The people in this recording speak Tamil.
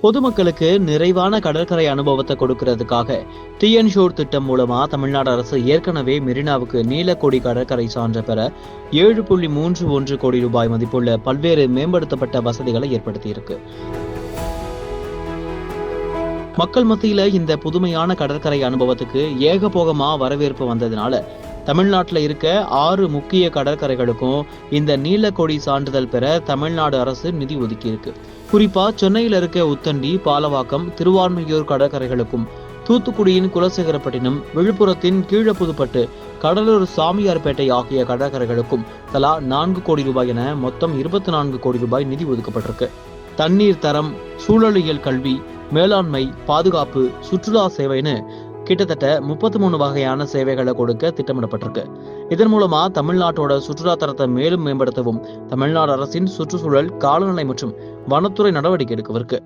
பொதுமக்களுக்கு நிறைவான கடற்கரை அனுபவத்தை கொடுக்கறதுக்காக டிஎன் ஷோர் திட்டம் மூலமா தமிழ்நாடு அரசு ஏற்கனவே மெரினாவுக்கு நீலக்கோடி கடற்கரை சான்று பெற ஏழு புள்ளி மூன்று ஒன்று கோடி ரூபாய் மதிப்புள்ள பல்வேறு மேம்படுத்தப்பட்ட வசதிகளை ஏற்படுத்தியிருக்கு. மக்கள் மத்தியில இந்த புதுமையான கடற்கரை அனுபவத்துக்கு ஏகபோகமா வரவேற்பு வந்ததுனால தமிழ்நாட்டில் இருக்க ஆறு முக்கிய கடற்கரைகளுக்கும் இந்த நீலக்கொடி சான்றிதழ் பெற தமிழ்நாடு அரசு நிதி ஒதுக்கியிருக்கு. குறிப்பா சென்னையில் இருக்க உத்தண்டி பாலவாக்கம் திருவான்மையூர் கடற்கரைகளுக்கும் தூத்துக்குடியின் குலசேகரப்பட்டினம் விழுப்புரத்தின் கீழப்புதுப்பட்டு கடலூர் சாமியார்பேட்டை ஆகிய கடற்கரைகளுக்கும் தலா நான்கு கோடி ரூபாய் என மொத்தம் இருபத்தி நான்கு கோடி ரூபாய் நிதி ஒதுக்கப்பட்டிருக்கு. தண்ணீர் தரம் சூழலியல் கல்வி மேலாண்மை பாதுகாப்பு சுற்றுலா சேவைன்னு கிட்டத்தட்ட முப்பத்தி மூணு வகையான சேவைகளை கொடுக்க திட்டமிடப்பட்டிருக்கு. இதன் மூலமா தமிழ்நாட்டோட சுற்றுலா தரத்தை மேலும் மேம்படுத்தவும் தமிழ்நாடு அரசின் சுற்றுச்சூழல் காலநிலை மற்றும் வனத்துறை நடவடிக்கை எடுக்கவிருக்கு